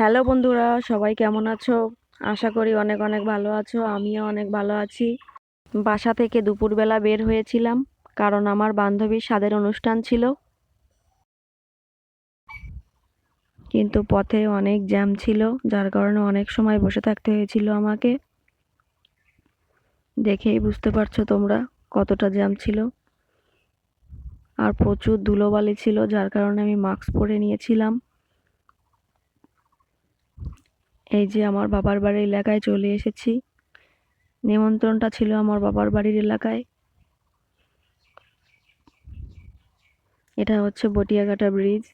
Hello বন্ধুরা, সবাই কেমন আছো? আশা করি অনেক অনেক ভালো আছো, আমিও অনেক ভালো আছি। বাসা থেকে দুপুরবেলা বের হয়েছিলাম, কারণ আমার বান্ধবীর স্বাদের অনুষ্ঠান ছিল। কিন্তু পথে অনেক জ্যাম ছিল, যার কারণে অনেক সময় বসে থাকতে হয়েছিল আমাকে। দেখেই বুঝতে পারছ তোমরা কতটা জ্যাম ছিল। আর প্রচুর ধুলোবালি ছিল, যার কারণে আমি মাস্ক পরে নিয়েছিলাম। এই যে আমার বাবার বাড়ির এলাকায় চলে এসেছি। নিমন্ত্রণটা ছিল আমার বাবার বাড়ির এলাকায়। এটা হচ্ছে বটিয়াঘাটা ব্রিজ।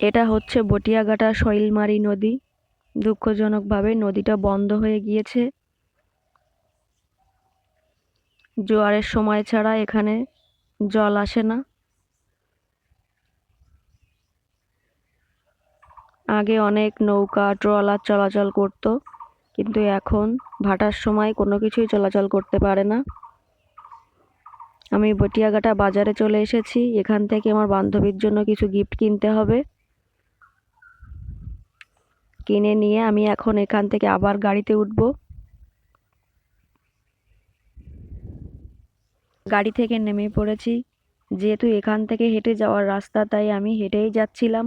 এটা হচ্ছে বটিয়াঘাটা শৈলমারি নদী। দুঃখজনকভাবে নদীটা বন্ধ হয়ে গিয়েছে। জোয়ারের সময় ছাড়া এখানে জল আসে না। আগে অনেক নৌকা, ট্রলার চলাচল করত, কিন্তু এখন ভাটার সময় কোনো কিছুই চলাচল করতে পারে না। আমি বটিয়াঘাটা বাজারে চলে এসেছি, এখান থেকে আমার বান্ধবীর জন্য কিছু গিফট কিনতে হবে। কিনে নিয়ে আমি এখন এখান থেকে আবার গাড়িতে উঠব। গাড়ি থেকে নেমে পড়েছি। যেহেতু এখান থেকে হেঁটে যাওয়ার রাস্তা, তাই আমি হেঁটেই যাচ্ছিলাম।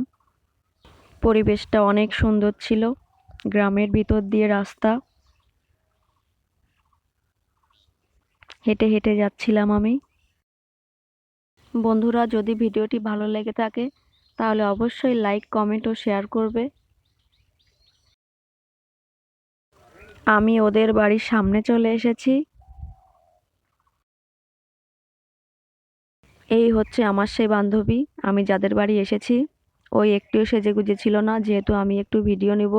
পরিবেশটা অনেক সুন্দর ছিল। গ্রামের ভিতর দিয়ে রাস্তা। হেঁটে হেঁটে যাচ্ছিলাম আমি। বন্ধুরা, যদি ভিডিওটি ভালো লেগে থাকে, তাহলে অবশ্যই লাইক কমেন্ট ও শেয়ার করবে। আমি ওদের বাড়ির সামনে চলে এসেছি। এই হচ্ছে আমার সেই বান্ধবী, আমি যাদের বাড়ি এসেছি। ওই একটুও সেজে গুজে ছিল না, যেহেতু আমি একটু ভিডিও নেব।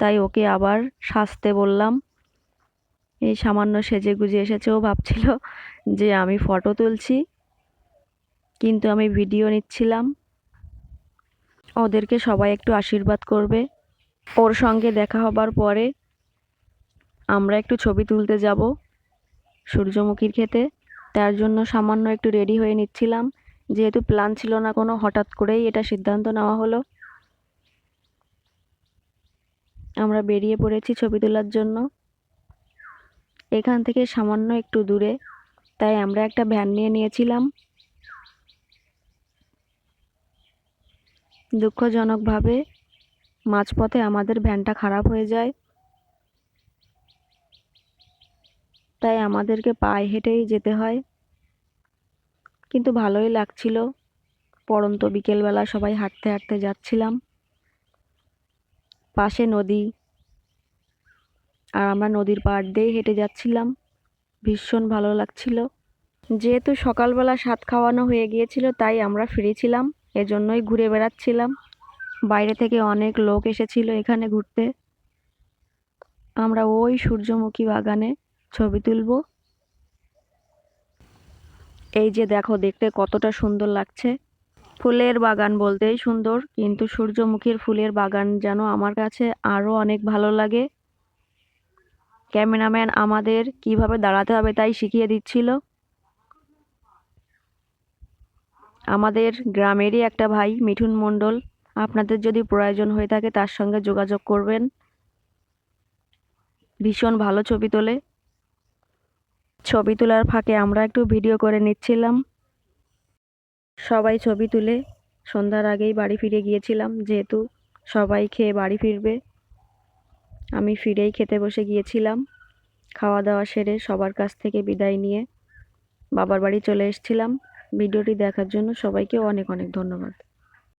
তাই ওকে আবার সাজতে বললাম। এই সামান্য সেজে গুজে এসেছে, ও ভাবছিল যে আমি ফটো তুলছি, কিন্তু আমি ভিডিও নিচ্ছিলাম। ওদেরকে সবাই একটু আশীর্বাদ করবে। ওর সঙ্গে দেখা হবার পরে আমরা একটু ছবি তুলতে যাব সূর্যমুখীর খেতে তার জন্য সামান্য একটু রেডি হয়ে নিচ্ছিলাম। যেহেতু প্ল্যান ছিল না কোনো, হঠাৎ করেই এটা সিদ্ধান্ত নেওয়া হলো। আমরা বেরিয়ে পড়েছি ছবি তোলার জন্য। এখান থেকে সামান্য একটু দূরে, তাই আমরা একটা ভ্যান নিয়ে নিয়েছিলাম। দুঃখজনকভাবে মাঝপথে আমাদের ভ্যানটা খারাপ হয়ে যায়। তাই আমাদেরকে পায়ে হেঁটেই যেতে হয়। কিন্তু ভালোই লাগছিল। পড়ন্ত বিকেলবেলা সবাই হাঁটতে হাঁটতে যাচ্ছিলাম। পাশে নদী। আর আমরা নদীর পাড় দিয়েই হেঁটে যাচ্ছিলাম। ভীষণ ভালো লাগছিল। যেহেতু সকালবেলা স্বাদ খাওয়ানো হয়ে গিয়েছিল, তাই আমরা ফিরেছিলাম। এজন্যই ঘুরে বেড়াচ্ছিলাম। বাইরে থেকে অনেক লোক এসেছিল এখানে ঘুরতে। আমরা ওই সূর্যমুখী বাগানে ছবি তুলব। এই যে দেখো, দেখতে কতটা সুন্দর লাগছে। ফুলের বাগান বলতেই সুন্দর, কিন্তু সূর্যমুখীর ফুলের বাগান যেন আমার কাছে আরও অনেক ভালো লাগে। ক্যামেরাম্যান আমাদের কীভাবে দাঁড়াতে হবে তাই শিখিয়ে দিচ্ছিল। আমাদের গ্রামেরই একটা ভাই, মিঠুন মণ্ডল। আপনাদের যদি প্রয়োজন হয়ে থাকে তার সঙ্গে যোগাযোগ করবেন। ভীষণ ভালো ছবি তোলে। ছবি তোলার ফাঁকে আমরা একটু ভিডিও করে নিচ্ছিলাম। সবাই ছবি তুলে সন্ধ্যার আগেই বাড়ি ফিরে গিয়েছিলাম, যেহেতু সবাই খেয়ে বাড়ি ফিরবে। আমি ফিরেই খেতে বসে গিয়েছিলাম। খাওয়া দাওয়া সেরে সবার কাছ থেকে বিদায় নিয়ে বাবার বাড়ি চলে এসেছিলাম। ভিডিওটি দেখার জন্য সবাইকে অনেক অনেক ধন্যবাদ।